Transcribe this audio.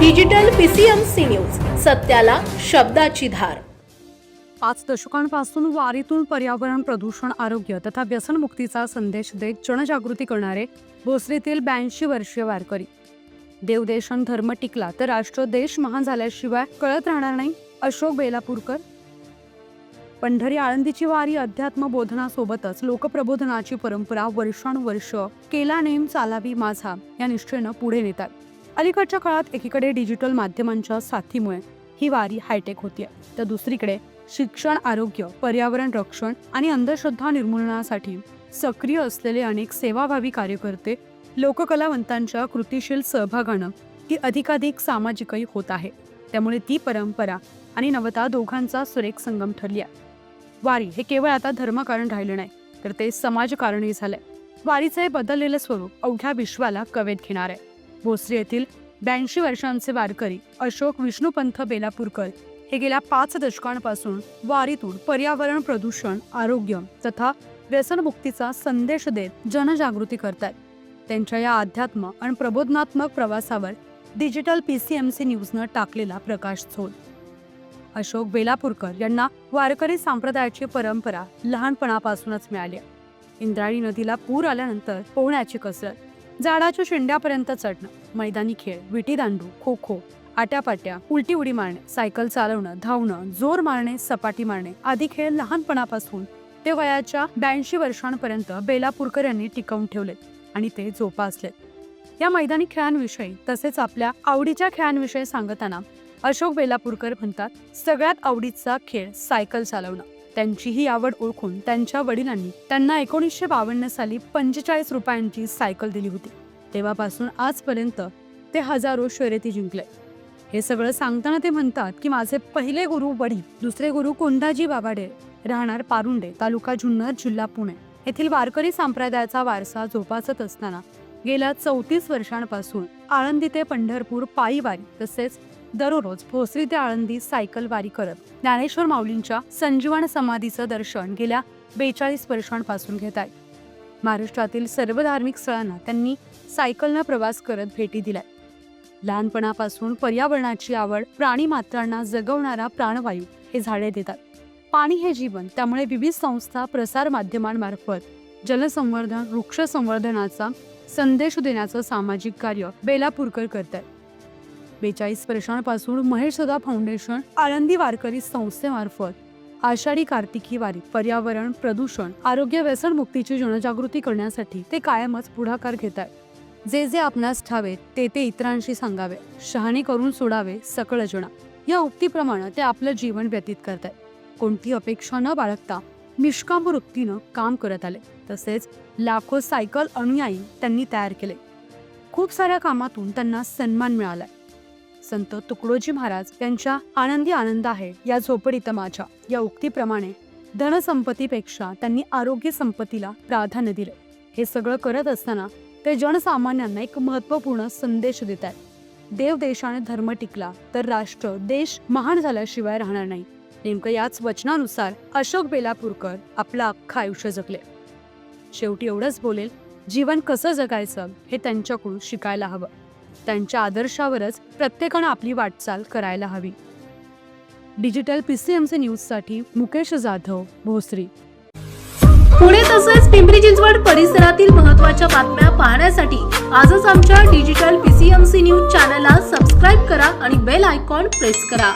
Digital PCMC news सत्याला शब्दाची धार. पाच दशकांपासून वारीतून पर्यावरण प्रदूषण आरोग्य तथा व्यसनमुक्तीचा संदेश देत जनजागृती करणारे भोसरीतील ब्याऐंशी वर्षीय वारकरी. देवदेशन धर्म टिकला तर राष्ट्र देश महान झाल्याशिवाय कळत राहणार नाही अशोक बेलापूरकर. पंढरी आळंदीची वारी अध्यात्म बोधनासोबतच लोकप्रबोधनाची परंपरा वर्षानुवर्ष केला नेम चालावी माझा या निश्चयनं पुढे नेतात. अलीकडच्या काळात एकीकडे डिजिटल माध्यमांच्या साथीमुळे ही वारी हायटेक होती तर दुसरीकडे शिक्षण आरोग्य पर्यावरण रक्षण आणि अंधश्रद्धा निर्मूलनासाठी सक्रिय असलेले अनेक सेवाभावी कार्यकर्ते लोककलावंतांच्या कृतीशील सहभागानं ती अधिकाधिक सामाजिकही होत आहे. त्यामुळे ती परंपरा आणि नवता दोघांचा सुरेख संगम ठरली आहे. वारी हे केवळ आता धर्मकारण राहिलं नाही तर ते समाजकारणही झालंय. वारीचं हे बदललेलं स्वरूप अवघ्या विश्वाला कवेत घेणार आहे. भोसरी येथील ब्याऐंशी वर्षांचे वारकरी अशोक विष्णुपंथ बेलापूरकर हे गेल्या पाच दशकांपासून वारीतून पर्यावरण प्रदूषण आरोग्य तथा व्यसनमुक्तीचा संदेश देत जनजागृती करतात त्यांच्या या अध्यात्म आणि प्रबोधनात्मक प्रवासावर digital P C M C न्यूजनं टाकलेला प्रकाश झोल. अशोक बेलापूरकर यांना वारकरी संप्रदायाची परंपरा लहानपणापासूनच मिळाली इंद्रायणी नदीला पूर आल्यानंतर पोहण्याची कसरत झाडाच्या शेंड्यापर्यंत चढणं मैदानी खेळ विटीदांडू खो खो आट्यापाट्या उलटी उडी मारणे सायकल चालवणं धावणं जोर मारणे सपाटी मारणे आदी खेळ लहानपणापासून ते वयाच्या ब्याऐंशी वर्षांपर्यंत बेलापूरकर यांनी टिकवून ठेवलेत आणि ते जोपासलेत. या मैदानी खेळांविषयी तसेच आपल्या आवडीच्या खेळांविषयी सांगताना अशोक बेलापूरकर म्हणतात सगळ्यात आवडीचा खेळ सायकल चालवणं. त्यांची ही आवड ओळखून त्यांच्या वडिलांनी त्यांना एकोणीसशे बावन्न साली पंचेचाळीस रुपयांची सायकल दिली होती. तेव्हापासून आजपर्यंत ते हजारो शर्यती जिंकले हे सगळं सांगताना ते म्हणतात की माझे पहिले गुरु वडील दुसरे गुरु कोंडाजी बाबाडे राहणार पारुंडे तालुका जुन्नर जिल्हा पुणे. येथील वारकरी संप्रदायाचा वारसा जोपासत असताना गेल्या चौतीस वर्षांपासून आळंदी ते पंढरपूर पायीवारी तसेच दररोज भोसरी ते आळंदी सायकल वारी करत ज्ञानेश्वर माऊलींच्या संजीवन समाधीचं दर्शन गेल्या बेचाळीस वर्षांपासून घेत आहे महाराष्ट्रातील सर्व धार्मिक स्थळांना त्यांनी सायकलनं प्रवास करत भेटी दिल्या लहानपणापासून पर्यावरणाची आवड प्राणी मात्रांना जगवणारा प्राणवायू हे झाडे देतात. पाणी हे जीवन त्यामुळे विविध संस्था प्रसार माध्यमांमार्फत जलसंवर्धन वृक्ष संवर्धनाचा संदेश देण्याचं सामाजिक कार्य बेलापूरकर करतात. बेचाळीस वर्षांपासून महेश सदा फाउंडेशन आळंदी वारकरी संस्थेमार्फत आषाढी कार्तिकी वारी पर्यावरण प्रदूषण आरोग्य व्यसनमुक्तीची जनजागृती करण्यासाठी ते कायमच पुढाकार घेत आहेत जे जे आपणास ठावेत ते ते इतरांशी सांगावे शहाणी करून सोडावे सकळ जणा या उक्तीप्रमाणे ते आपलं जीवन व्यतीत करतात कोणती अपेक्षा न बाळगता निष्काम वृत्तीनं काम करत आले. तसेच लाखो सायकल अनुयायी त्यांनी तयार केले. खूप साऱ्या कामातून त्यांना सन्मान मिळालाय. संत तुकडोजी महाराज यांच्या आनंदी आनंद आहे या झोपडीत माझ्या. या उक्तीप्रमाणे धनसंपत्तीपेक्षा त्यांनी आरोग्य संपत्तीला प्राधान्य दिले. हे सगळं करत असताना ते जनसामान्यांना एक महत्त्वपूर्ण संदेश देत आहेत देव देशाने धर्म टिकला तर राष्ट्र देश महान झाल्याशिवाय राहणार नाही. नेमकं याच वचनानुसार अशोक बेलापूरकर आपलं अख्खं आयुष्य जगले. शेवटी एवढंच बोलेल जीवन कसं जगायचं हे त्यांच्याकडून शिकायला हवं. त्यांच्या आदर्शावरच प्रत्येकानं आपली वाटचाल करायला हवी. डिजिटल पीसीएमसी न्यूजसाठी मुकेश जाधव भोसरी. पुणे तसेच पिंपरी चिंचवड परिसरातील महत्त्वाच्या बातम्या पाहण्यासाठी आजच आमच्या डिजिटल पीसीएमसी न्यूज चॅनलला सबस्क्राईब करा आणि बेल आयकॉन प्रेस करा.